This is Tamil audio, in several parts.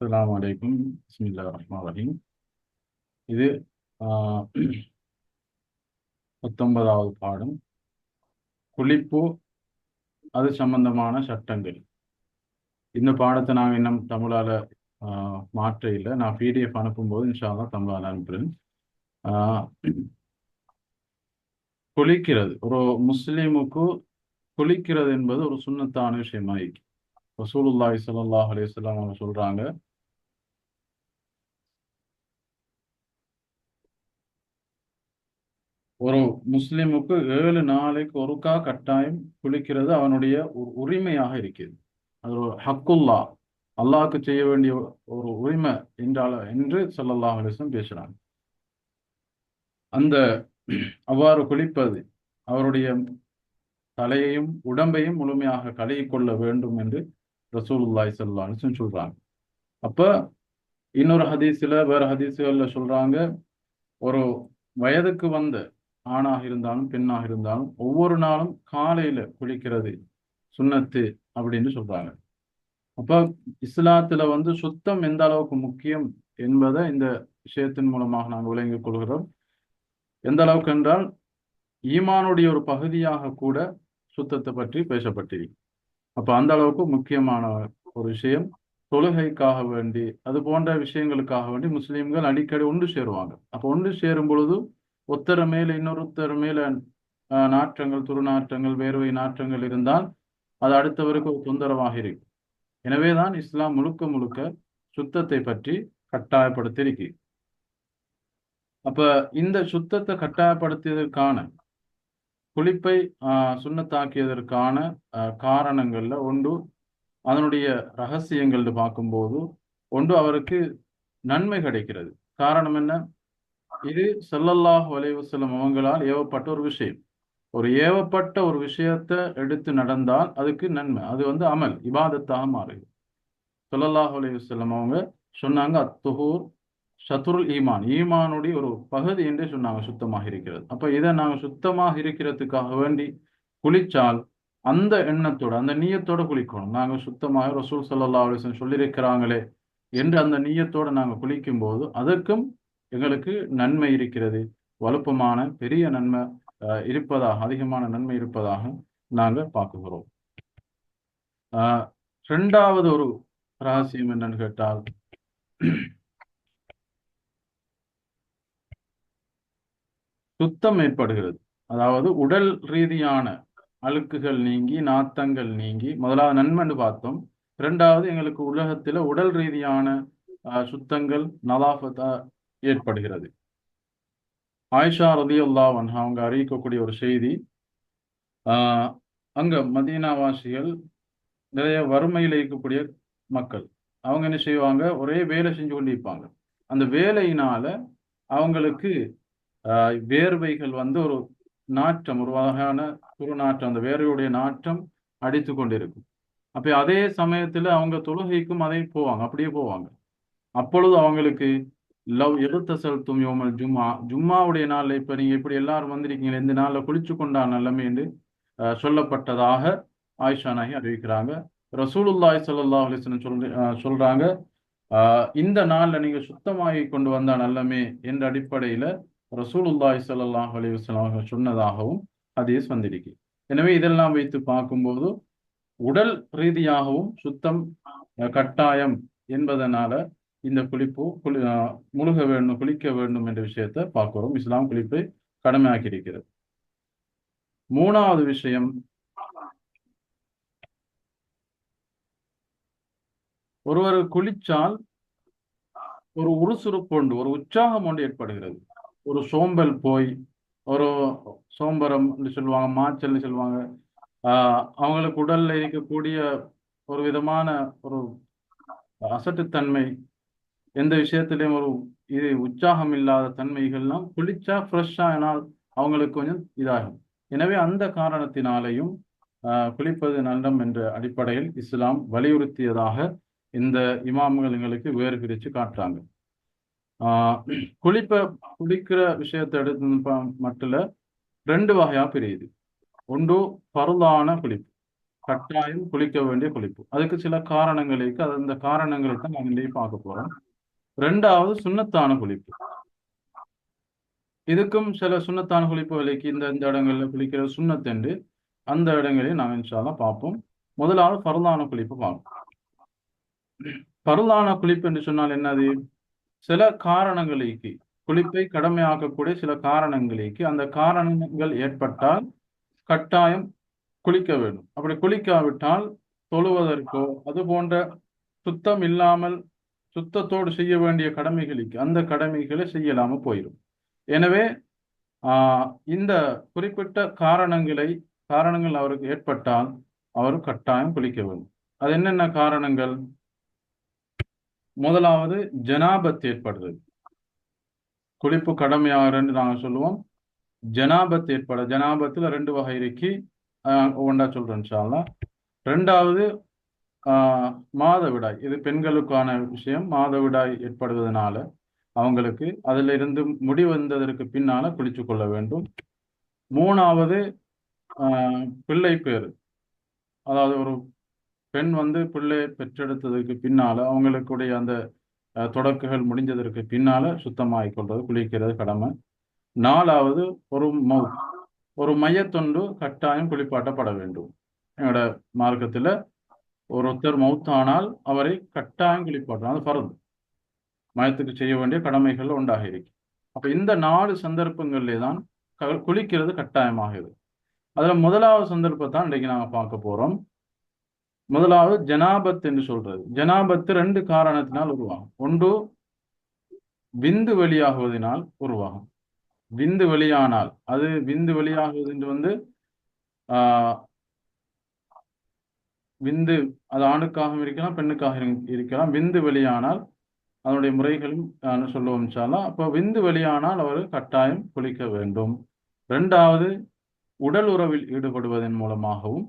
அலாம் வலைக்கும் பிஸ்மில்லா ரஹ்மா ரஹீம். இது ஆஹ், பத்தொன்பதாவது பாடம். குளிப்பு அது சம்பந்தமான சட்டங்கள். இந்த பாடத்தை நாங்கள் இன்னும் தமிழால ஆஹ், மாற்ற இல்லை. நான் பிடிஎஃப் அனுப்பும்போது இன்ஷால்லாம் தமிழால் அனுப்புகிறேன் குளிக்கிறது. ஒரு முஸ்லீமுக்கு குளிக்கிறது என்பது ஒரு சுண்ணத்தான விஷயமாயிருக்கு ரசூலுல்லாஹி ஸல்லல்லாஹு அலையம் அவங்க சொல்றாங்க ஒரு முஸ்லிமுக்கு ஏழு நாளைக்கு ஒருக்கா கட்டாயம் குளிக்கிறது அவனுடைய ஒரு உரிமையாக இருக்கிறது. அது ஒரு ஹக்குல்லா. அல்லாஹுக்கு செய்ய வேண்டிய ஒரு உரிமை என்றால என்று சொல்லல்லாஹ் அலைஹி பேசுறாங்க. அந்த அவ்வாறு குளிப்பது அவருடைய தலையையும் உடம்பையும் முழுமையாக கழுவிக் கொள்ள வேண்டும் என்று ரசூலுல்லாய் ஸல்லல்லாஹு அலைஹி சொல்றாங்க. அப்ப இன்னொரு ஹதீஸ்ல வேற ஹதீஸ்கள்ல சொல்றாங்க ஒரு வயதுக்கு வந்த ஆணாக இருந்தாலும் பெண்ணாக இருந்தாலும் ஒவ்வொரு நாளும் காலையில குளிக்கிறது சுண்ணத்து அப்படின்னு சொல்றாங்க. அப்ப இஸ்லாத்துல வந்து சுத்தம் எந்த அளவுக்கு முக்கியம் என்பதை இந்த விஷயத்தின் மூலமாக நாங்கள் விளங்கிக் கொள்கிறோம். எந்த அளவுக்கு என்றால் ஈமானுடைய ஒரு பகுதியாக கூட சுத்தத்தை பற்றி பேசப்பட்டிருக்கு. அப்ப அந்த அளவுக்கு முக்கியமான ஒரு விஷயம் தொழுகைக்காக வேண்டி அது போன்ற விஷயங்களுக்காக வேண்டி முஸ்லீம்கள் அடிக்கடி ஒன்று சேருவாங்க. அப்ப ஒன்று சேரும் பொழுது ஒத்தர மேல இன்னொருத்தர் மேல ஆஹ், நாற்றங்கள் துருநாற்றங்கள் வேர்வை நாற்றங்கள் இருந்தால் அது அடுத்தவருக்கு ஒரு தொந்தரவாக இருக்கும். எனவேதான் இஸ்லாம் முழுக்க முழுக்க சுத்தத்தை பற்றி கட்டாயப்படுத்தியிருக்கு. அப்ப இந்த சுத்தத்தை கட்டாயப்படுத்தியதற்கான குளிப்பை ஆஹ், காரணங்கள்ல ஒன்று அதனுடைய ரகசியங்கள்னு பார்க்கும்போது ஒன்று அவருக்கு நன்மை கிடைக்கிறது. காரணம் என்ன? இது செல்லல்லாஹ் வளைவு வஸல்லம் அவங்களால் ஏவப்பட்ட ஒரு விஷயம். ஒரு ஏவப்பட்ட ஒரு விஷயத்தை எடுத்து நடந்தால் அதுக்கு நன்மை. அது வந்து அமல் இபாதத்தாக மாறுது. செல்லல்லாஹ் வலைவு வஸல்லம் அவங்க சொன்னாங்க அத்துஹூர் சத்துருல் ஈமான். ஈமானுடைய ஒரு பகுதி என்றே சொன்னாங்க சுத்தமாக இருக்கிறது. அப்போ இதை நாங்க சுத்தமாக இருக்கிறதுக்காக வேண்டி குளிச்சால் அந்த எண்ணத்தோட அந்த நீயத்தோட குளிக்கணும். நாங்க சுத்தமாக ரசூல் சல்லா அலிசன் சொல்லியிருக்கிறாங்களே என்று அந்த நீயத்தோட நாங்க குளிக்கும் போது அதற்கும் எங்களுக்கு நன்மை இருக்கிறது. வலுப்பமான பெரிய நன்மை அஹ், இருப்பதாக அதிகமான நன்மை இருப்பதாக நாங்க பார்க்குகிறோம் ஆஹ், இரண்டாவது ஒரு ரகசியம் என்னன்னு கேட்டால் சுத்தம் ஏற்படுகிறது. அதாவது உடல் ரீதியான அழுக்குகள் நீங்கி நாத்தங்கள் நீங்கி முதலாவது நன்மைன்னு பார்த்தோம். இரண்டாவது எங்களுக்கு உலகத்துல உடல் ரீதியான சுத்தங்கள் நலாஃபத்தா ஏற்படுகிறது. ஆயிஷா ரதியுல்லா வன்ஹா அவங்க அறிவிக்கக்கூடிய ஒரு செய்தி ஆஹ், அங்க மதீனாவாசிகள் நிறைய வறுமையில் இருக்கக்கூடிய மக்கள். அவங்க என்ன செய்வாங்க? ஒரே வேலை செஞ்சு கொண்டு இருப்பாங்க. அந்த வேலையினால அவங்களுக்கு ஆஹ், வேர்வைகள் வந்து ஒரு நாற்றம் ஒரு வகையான குறுநாற்றம் அந்த வேர்வையுடைய நாற்றம் அடித்து கொண்டிருக்கும். அப்ப அதே சமயத்துல அவங்க தொழுகைக்கும் அதே போவாங்க அப்படியே போவாங்க. அப்பொழுது அவங்களுக்கு லவ் எகுத்தசல் யோமல் ஜும்மா. ஜும்மாவுடைய நாளில் இப்ப நீங்க இப்படி எல்லாரும் வந்திருக்கீங்க. இந்த நாள்ல குளிச்சு கொண்டா நல்லமே என்று அஹ், சொல்லப்பட்டதாக ஆயிஷா நாயகி அறிவிக்கிறாங்க. ரசூலுல்லாய் சல்லா அலிஸ்லன் சொல் சொல்ற சொல்றாங்க இந்த நாள்ல நீங்க சுத்தமாகி கொண்டு வந்தா நல்லமே என்ற அடிப்படையில ரசூலுல்லாய் சல்லாஹ் அலிவஸ்லாம் சொன்னதாகவும் ஹதீஸ் வந்திருக்கு. எனவே இதெல்லாம் வைத்து பார்க்கும்போது உடல் ரீதியாகவும் சுத்தம் கட்டாயம் என்பதனால இந்த குளிப்பு குளி முழுக வேண்டும் குளிக்க வேண்டும் என்ற விஷயத்தை பார்க்கிறோம். இஸ்லாம் குளிப்பை கடமையாக்கி இருக்கிறது மூணாவது விஷயம் ஒருவர் குளிச்சால் ஒரு உறுசுறுப்பு உண்டு ஒரு உற்சாகம் ஒன்று ஏற்படுகிறது. ஒரு சோம்பல் போய் ஒரு சோம்பரம் என்று சொல்லுவாங்க மாச்சல்னு சொல்லுவாங்க ஆஹ் அவங்களுக்கு உடல்ல இருக்கக்கூடிய ஒரு விதமான ஒரு அசட்டுத்தன்மை எந்த விஷயத்திலையும் ஒரு இது உற்சாகம் இல்லாத தன்மைகள்லாம் குளிச்சா ஃப்ரெஷ்ஷா ஆனால் அவங்களுக்கு கொஞ்சம் இதாகும். எனவே அந்த காரணத்தினாலேயும் ஆஹ் குளிப்பது நல்லம் என்ற அடிப்படையில் இஸ்லாம் வலியுறுத்தியதாக இந்த இமாம்கள் எங்களுக்கு வேறு பிரித்து காட்டுறாங்க. ஆஹ் குளிப்ப குளிக்கிற விஷயத்தை எடுத்து மட்டும் ரெண்டு வகையா பிரியுது. ஒன்று பருதான குளிப்பு. கட்டாயம் குளிக்க வேண்டிய குளிப்பு. அதுக்கு சில காரணங்களுக்கு அது அந்த காரணங்களை தான் நாங்கள் பார்க்க போறோம். ரெண்டாவது சுண்ணத்தான குளிப்பு. இதுக்கும் சில சுண்ணத்தான குளிப்பு விலைக்கு இந்த இந்த இடங்கள்ல குளிக்கிற சுண்ணத்தென்று அந்த இடங்களையும் நாங்கள் இன்ஷால்லாம் பார்ப்போம். முதலாவது பரலான குளிப்பு பார்ப்போம். பரலான குளிப்பு என்று சொன்னால் என்னது? சில காரணங்களுக்கு குளிப்பை கடமையாக்கக்கூடிய சில காரணங்களுக்கு அந்த காரணங்கள் ஏற்பட்டால் கட்டாயம் குளிக்க வேண்டும். அப்படி குளிக்காவிட்டால் தொழுவதற்கோ அது போன்ற சுத்தம் இல்லாமல் சுத்தத்தோடு செய்ய வேண்டிய கடமைகளுக்கு அந்த கடமைகளை செய்யலாம போயிடும் எனவே ஆஹ் இந்த குறிப்பிட்ட காரணங்களை காரணங்கள் அவருக்கு ஏற்பட்டால் அவர் கட்டாயம் குளிக்க வேண்டும். அது என்னென்ன காரணங்கள்? முதலாவது ஜனாபத் ஏற்படுது. குளிப்பு கடமையாகிறன்னு நாங்கள் சொல்லுவோம். ஜனாபத் ஏற்பட ஜனாபத்தில் ரெண்டு வகை இருக்கு. ஒன்றா சொல்றேன் இன்ஷால்லா ரெண்டாவது மாதவிடாய். இது பெண்களுக்கான விஷயம். மாதவிடாய் ஏற்படுவதனால அவங்களுக்கு அதுல இருந்து முடி வந்ததற்கு பின்னால குளிச்சு கொள்ள வேண்டும். மூணாவது ஆஹ் பிள்ளை பேர் அதாவது ஒரு பெண் வந்து பிள்ளை பெற்றெடுத்ததற்கு பின்னால அவங்களுக்குடைய அந்த தொடக்குகள் முடிஞ்சதற்கு பின்னால சுத்தமாகிக் கொள்வது குளிக்கிறது கடமை. நாலாவது ஒரு மௌ ஒரு மையத்தொண்டு கட்டாயம் குளிப்பாட்டப்பட வேண்டும். என்னோட மார்க்கத்துல ஒருத்தர் மௌத்தானால் அவரை கட்டாயம் குளிப்பாட்டணும் அது பரந்து மயத்துக்கு செய்ய வேண்டிய கடமைகள் உண்டாக இருக்கு. அப்ப இந்த நாலு சந்தர்ப்பங்களிலே தான் க- குளிக்கிறது கட்டாயமாகுது அதுல முதலாவது சந்தர்ப்பத்தை தான் இன்றைக்கு நாங்க பார்க்க போறோம். முதலாவது ஜனாபத் என்று சொல்றது. ஜனாபத்து ரெண்டு காரணத்தினால் உருவாகும். ஒன்று விந்து வெளியாகுவதனால் உருவாகும். விந்து வெளியானால் அது விந்து வெளியாகுவது என்று வந்து ஆஹ் விந்து அது ஆணுக்காகவும் இருக்கலாம் பெண்ணுக்காக இருக்கலாம். விந்து வெளியானால் அதனுடைய முறைகளும் சொல்லுவோம் இன்ஷால்லா அப்போ விந்து வெளியானால் அவர் கட்டாயம் குளிக்க வேண்டும். ரெண்டாவது உடல் உறவில் ஈடுபடுவதன் மூலமாகவும்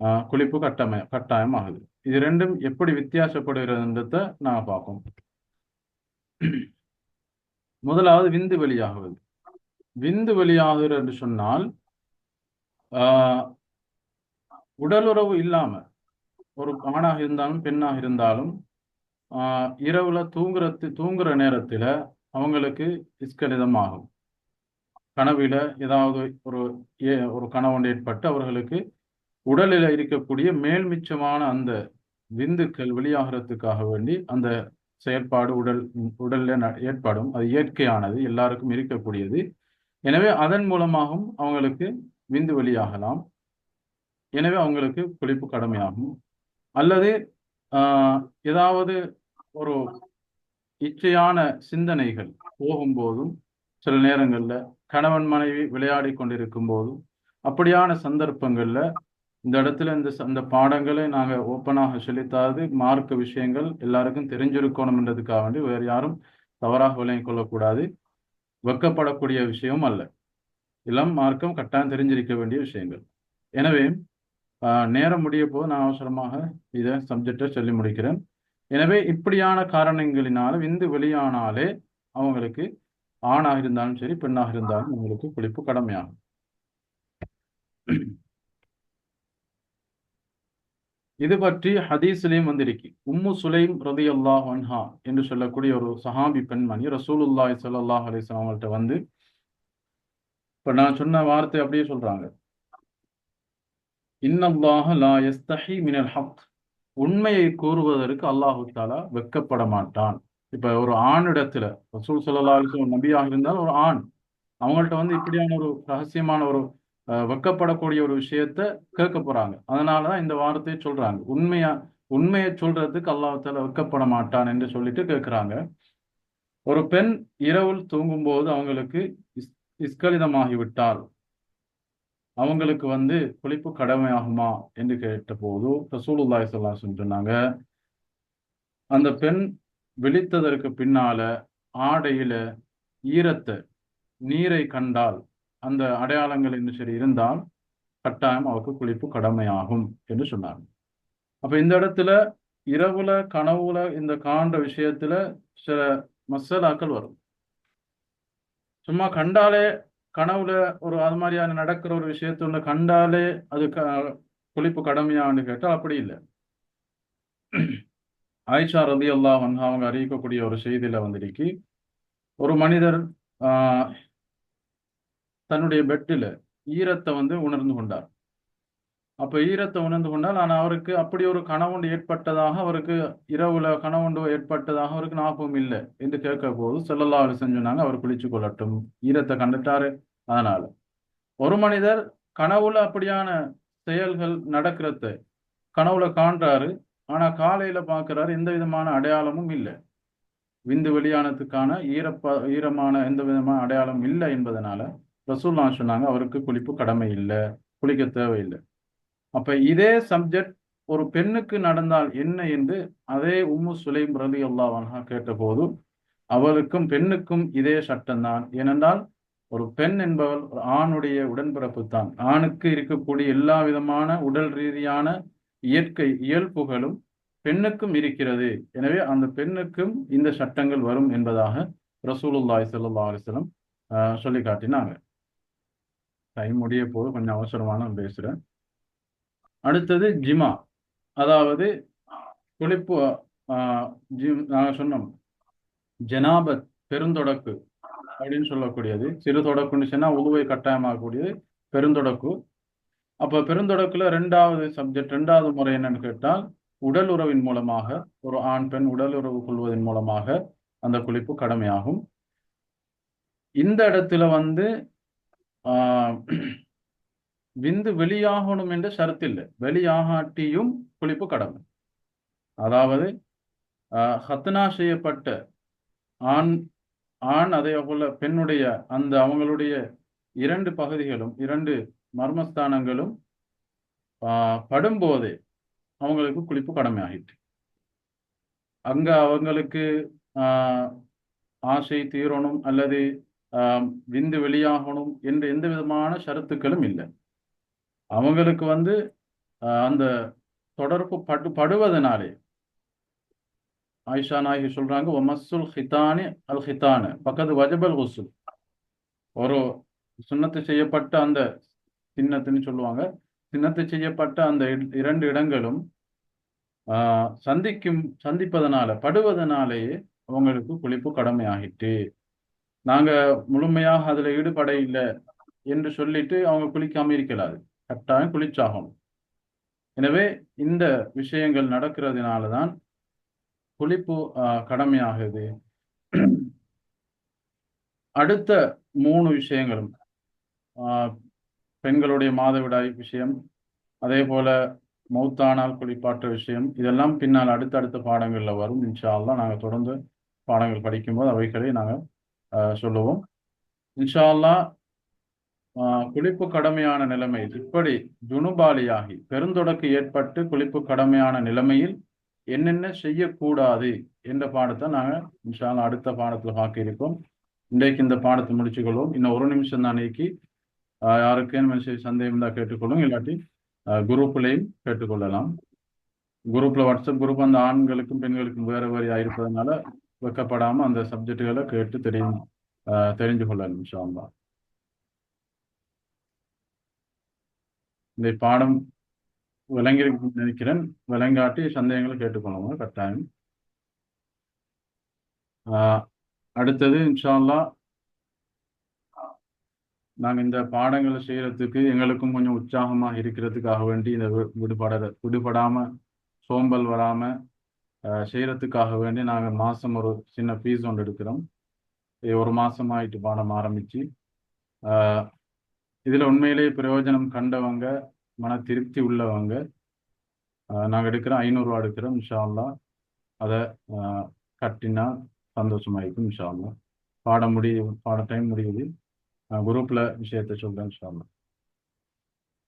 ஆஹ் குளிப்பு கட்டமை கட்டாயம் ஆகுது இது ரெண்டும் எப்படி வித்தியாசப்படுகிறதுன்றத நாங்கள் பார்ப்போம். முதலாவது விந்து வெளியாகுவது. விந்து வெளியாகுது என்று சொன்னால் ஆஹ் உடலுறவு இல்லாம ஒரு ஆணாக இருந்தாலும் பெண்ணாக இருந்தாலும் இரவுல தூங்குறது தூங்குற நேரத்துல அவங்களுக்கு இஸ்கலிதமாகும் கனவில ஏதாவது ஒரு ஏ- ஒரு கனவு ஏற்பட்டு அவர்களுக்கு உடலில் இருக்கக்கூடிய மேல்மிச்சமான அந்த விந்துக்கள் வெளியாகிறதுக்காக வேண்டி அந்த செயல்பாடு உடல் உடல்ல ந- ஏற்படும். அது இயற்கையானது எல்லாருக்கும் இருக்கக்கூடியது. எனவே அதன் மூலமாகவும் அவங்களுக்கு விந்து வெளியாகலாம். எனவே அவங்களுக்கு குளிப்பு கடமையாகும். அல்லது ஆஹ், ஏதாவது ஒரு இச்சையான சிந்தனைகள் போகும்போதும் சில நேரங்கள்ல கணவன் மனைவி விளையாடி கொண்டிருக்கும் போதும் அப்படியான சந்தர்ப்பங்கள்ல இந்த இடத்துல இந்த அந்த பாடங்களை நாங்க ஓப்பனாக சொல்லித்தாது மார்க்க விஷயங்கள் எல்லாருக்கும் தெரிஞ்சிருக்கணும்ன்றதுக்காக வேண்டி வேறு யாரும் தவறாக விளங்கி கொள்ளக்கூடாது. வெக்கப்படக்கூடிய விஷயம் அல்ல. இளம் மார்க்கம் கட்டாயம் தெரிஞ்சிருக்க வேண்டிய விஷயங்கள். எனவே நேரம் முடிய போது நான் அவசரமாக இதை சப்ஜெக்டை சொல்லி முடிக்கிறேன். எனவே இப்படியான காரணங்களினால விந்து வெளியானாலே அவங்களுக்கு ஆணாக இருந்தாலும் சரி பெண்ணாக இருந்தாலும் அவங்களுக்கு குளிப்பு கடமையாகும். இது பற்றி ஹதீஸ்லேயும் வந்திருக்கு. உம்மு சுலைம் ரதியல்லாஹு அன்ஹா என்று சொல்லக்கூடிய ஒரு சஹாபி பெண்மணி ரசூலுல்லாஹி ஸல்லல்லாஹு அலிஸ்லாம் அவங்கள்ட்ட வந்து இப்ப நான் சொன்ன வார்த்தை அப்படியே சொல்றாங்க. இன்னல்லாஹ லா எஸ்தஹி மினல் ஹக். உண்மையை கூறுவதற்கு அல்லாஹு தாலா வெட்கப்பட மாட்டான் இப்ப ஒரு ஆணிடத்துல ரசூல் ஸல்லல்லாஹு ஒரு நபியாக இருந்தால் ஒரு ஆண் அவங்கள்ட்ட வந்து இப்படியான ஒரு ரகசியமான ஒரு அஹ், வெட்கப்படக்கூடிய ஒரு விஷயத்த கேட்க போறாங்க. அதனாலதான் இந்த வார்த்தையை சொல்றாங்க. உண்மையா உண்மையை சொல்றதுக்கு அல்லாஹ் தாலா வெட்கப்பட மாட்டான் என்று சொல்லிட்டு கேட்கிறாங்க. ஒரு பெண் இரவில் தூங்கும்போது அவங்களுக்கு இஸ் இஸ்கலிதமாகி விட்டால் அவங்களுக்கு வந்து குளிப்பு கடமையாகுமா என்று கேட்டபோது ரசூலுல்லாய் ஸல்லல்லாஹு சொன்னாங்க அந்த பெண் விழித்ததற்கு பின்னால ஆடையில ஈரத்தை நீரை கண்டால் அந்த அடையாளங்கள் என்று சரி இருந்தால் கட்டாயம் அவருக்கு குளிப்பு கடமையாகும் என்று சொன்னாங்க. அப்ப இந்த இடத்துல இரவுல கனவுல இந்த காண்ட விஷயத்துல சில மசாலாக்கள் வரும். சும்மா கண்டாலே கனவுல ஒரு அது மாதிரியான நடக்கிற ஒரு விஷயத்துல கண்டாலே அது க- குளிப்பு கடமையான்னு கேட்டால் அப்படி இல்லை. ஆயிஷா ரதி அல்லாஹ் அவங்க அறிவிக்கக்கூடிய ஒரு செய்தியில வந்திருக்கு. ஒரு மனிதர் ஆஹ், தன்னுடைய பெட்டில் ஈரத்தை வந்து உணர்ந்து கொண்டார். அப்ப ஈரத்தை உணர்ந்து கொண்டால் ஆனால் அவருக்கு அப்படி ஒரு கனவுண்டு ஏற்பட்டதாக அவருக்கு இரவுல கனவுண்டு ஏற்பட்டதாக அவருக்கு ஞாபகம் இல்லை என்று கேட்க போது செல்லல்லா செஞ்சுனாங்க அவர் குளிச்சு கொள்ளட்டும் ஈரத்தை கண்டுட்டாரு அதனால. ஒரு மனிதர் கனவுல அப்படியான செயல்கள் நடக்கிறத கனவுல காண்றாரு ஆனா காலையில பாக்குறாரு எந்த விதமான அடையாளமும் இல்லை. விந்து வெளியானதுக்கான ஈரப்ப ஈரமான எந்த விதமான அடையாளம் இல்லை என்பதனால ரசூல்லா சொன்னாங்க அவருக்கு குளிப்பு கடமை இல்லை குளிக்க தேவையில்லை. அப்ப இதே சப்ஜெக்ட் ஒரு பெண்ணுக்கு நடந்தால் என்ன என்று அதே உம்மு சுலைம் ரதி அல்லாவானா கேட்டபோது அவளுக்கும் பெண்ணுக்கும் இதே சட்டம்தான். ஏனென்றால் ஒரு பெண் என்பவள் ஒரு ஆணுடைய உடன்பிறப்பு தான் ஆணுக்கு இருக்கக்கூடிய எல்லா விதமான உடல் ரீதியான இயற்கை இயல்புகளும் பெண்ணுக்கும் இருக்கிறது. எனவே அந்த பெண்ணுக்கும் இந்த சட்டங்கள் வரும் என்பதாக ரசூலுல்லாய் சல்லா அலிஸ்லம் ஆஹ் சொல்லி காட்டினாங்க டைம் முடிய போது கொஞ்சம் அவசரமான நான் பேசுறேன். அடுத்தது ஜிமா. அதாவது குளிப்பு ஆஹ் ஜிம் நாங்கள் சொன்னோம். ஜனாபத் பெருந்தொடக்கு அப்படின்னு சொல்லக்கூடியது. சிறு தொடக்குன்னு சொன்னால் உழுவை கட்டாயமாகக்கூடியது பெருந்தொடக்கு. அப்போ பெருந்தொடக்குல ரெண்டாவது சப்ஜெக்ட் ரெண்டாவது முறை என்னன்னு கேட்டால் உடல் உறவின் மூலமாக ஒரு ஆண் பெண் உடல் உறவு கொள்வதன் மூலமாக அந்த குளிப்பு கடமையாகும். இந்த இடத்துல வந்து ஆஹ் விந்து வெளியாகணும் என்ற ஷரத்தில்லை. வெளியாகாட்டியும் குளிப்பு கடமை. அதாவது ஆஹ் ஹத்னா செய்யப்பட்ட ஆண் ஆண் அதே போல பெண்ணுடைய அந்த அவங்களுடைய இரண்டு பகுதிகளும் இரண்டு மர்மஸ்தானங்களும் ஆஹ் படும்போதே அவங்களுக்கு குளிப்பு கடமை ஆகிட்டு அங்க அவங்களுக்கு ஆஹ் ஆசை தீரணும் அல்லது ஆஹ் விந்து வெளியாகணும் என்று எந்த விதமான ஷரத்துக்களும் இல்லை. அவங்களுக்கு வந்து ஆஹ் அந்த தொடர்பு படு படுவதனாலே. ஆயிஷா நாயகி சொல்றாங்க ஒமசுல் ஹிதானி அல் ஹிதானு. பக்கத்து வஜபல் ஹுசுல் ஒரு சுண்ணத்து செய்யப்பட்ட அந்த சின்னத்துன்னு சொல்லுவாங்க. சின்னத்து செய்யப்பட்ட அந்த இரண்டு இடங்களும் ஆஹ் சந்திக்கும் சந்திப்பதனால படுவதனாலேயே அவங்களுக்கு குளிப்பு கடமையாகிட்டு. நாங்க முழுமையாக அதுல ஈடுபட இல்லை என்று சொல்லிட்டு அவங்க குளிக்காம இருக்கலாது. கட்டாயம் குளிச்சாகணும் எனவே இந்த விஷயங்கள் நடக்கிறதுனால தான் குளிப்பு கடமையாகுது. அடுத்த மூணு விஷயங்களும் ஆஹ் பெண்களுடைய மாதவிடாய் விஷயம் அதே போல மௌத்தானால் குளிப்பாட்ட விஷயம் இதெல்லாம் பின்னால் அடுத்தடுத்த பாடங்களில் வரும். இன்ஷா நாங்கள் தொடர்ந்து பாடங்கள் படிக்கும்போது அவைகளை நாங்கள் சொல்லுவோம். இன்ஷால்லா குளிப்பு கடமையான நிலைமை இப்படி ஜுனுபாலியாகி பெருந்தொடக்கு ஏற்பட்டு குளிப்பு கடமையான நிலைமையில் என்னென்ன செய்யக்கூடாது என்ற பாடத்தை நாங்க இன்ஷா அடுத்த பாடத்தில் பார்க்க இருக்கோம் இன்றைக்கு இந்த பாடத்தை முடிச்சுக்கொள்வோம். இன்னும் ஒரு நிமிஷம் தான் நீக்கி. ஆஹ் யாருக்கேனும் மெசேஜ் சந்தேகம் தான் கேட்டுக்கொள்ளும். இல்லாட்டி குரூப்லையும் கேட்டுக்கொள்ளலாம். குரூப்ல வாட்ஸ்அப் குரூப் அந்த ஆண்களுக்கும் பெண்களுக்கும் வேறு வேறையா இருப்பதனால வெக்கப்படாம அந்த சப்ஜெக்டுகளை கேட்டு தெரியும் ஆஹ் தெரிஞ்சு கொள்ளலாம் இன்ஷா இந்த பாடம் விளங்கி நினைக்கிறேன். விளங்காட்டி சந்தேகங்களை கேட்டுக்கொள்ளுங்க கட்டாயம். ஆஹ் அடுத்தது இன்ஷால்லா நாங்கள் இந்த பாடங்களை செய்யறதுக்கு எங்களுக்கும் கொஞ்சம் உற்சாகமா இருக்கிறதுக்காக வேண்டி இந்த விடுபட விடுபடாம சோம்பல் வராம செய்கிறதுக்காக செய்யறதுக்காக வேண்டி நாங்கள் மாதம் ஒரு சின்ன ஃபீஸ் ஒன்று எடுக்கிறோம். ஒரு மாதமாயிட்டு ஆயிட்டு பாடம் ஆரம்பிச்சு ஆஹ் இதுல உண்மையிலேயே பிரயோஜனம் கண்டவங்க மன திருப்தி உள்ளவங்க நாங்க எடுக்கிறோம் ஐநூறுரூவா எடுக்கிறோம் இன்ஷால்லா அதை கட்டினா சந்தோஷமா இருக்கும் இன்ஷா பாட முடியும் பாட டைம் முடியுது. குரூப்ல விஷயத்தை சொல்றேன் இன்ஷால்லா